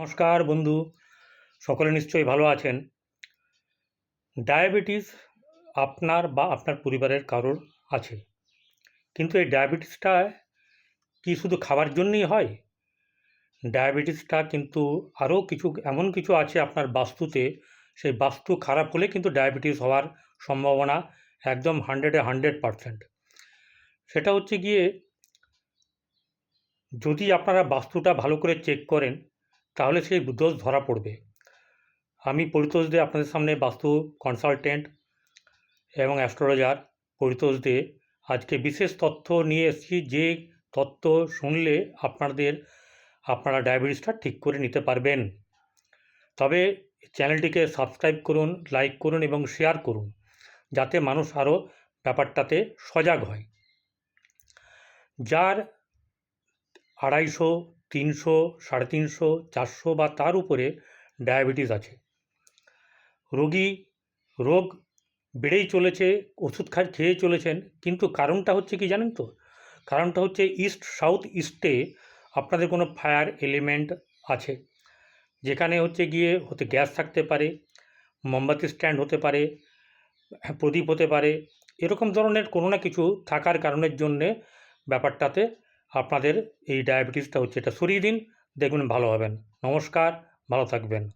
নমস্কার বন্ধু, সকলে নিশ্চয়ই ভালো আছেন। ডায়াবেটিস আপনার বা আপনার পরিবারের কারোর আছে। কিন্তু এই ডায়াবেটিসটা কি শুধু খাবার জন্যই হয়? ডায়াবেটিসটা কিন্তু আরও কিছু, এমন কিছু আছে আপনার বাস্তুতে, সেই বাস্তু খারাপ হলে কিন্তু ডায়াবেটিস হওয়ার সম্ভাবনা একদম হান্ড্রেডে হান্ড্রেড পারসেন্ট। সেটা হচ্ছে গিয়ে যদি আপনারা বাস্তুটা ভালো করে চেক করেন তাহলে সেই দোষ ধরা পড়বে। আমি পরিতোষ দে আপনাদের সামনে বাস্তু কনসালটেন্ট এবং অ্যাস্ট্রোলজার পরিতোষ দে আজকে বিশেষ তথ্য নিয়ে এসেছি যে তথ্য শুনলে আপনাদের, আপনারা ডায়াবেটিসটা ঠিক করে নিতে পারবেন। তবে চ্যানেলটিকে সাবস্ক্রাইব করুন লাইক করুন এবং শেয়ার করুন, যাতে মানুষ আরও ব্যাপারটাতে সজাগ হয়। যার আড়াইশো তিনশো, সাড়ে তিনশো, চারশো বা তার উপরে ডায়াবেটিস আছে। রোগী, রোগ বেড়েই চলেছে, ওষুধ খা খেয়ে চলেছেন, কিন্তু কারণটা হচ্ছে কি জানেন তো? কারণটা হচ্ছে ইস্ট, সাউথ ইস্টে আপনাদের কোনো ফায়ার এলিমেন্ট আছে। যেখানে হচ্ছে গিয়ে হতে গ্যাস থাকতে পারে, মোমবাতি স্ট্যান্ড হতে পারে, প্রদীপ হতে পারে, এরকম ধরনের কোনো না কিছু থাকার কারণের জন্যে ব্যাপারটাতে আপনাদের এই ডায়াবেটিসটা হচ্ছে এটা সরিয়ে দিন। দেখবেন ভালো হবেন। নমস্কার ভালো থাকবেন।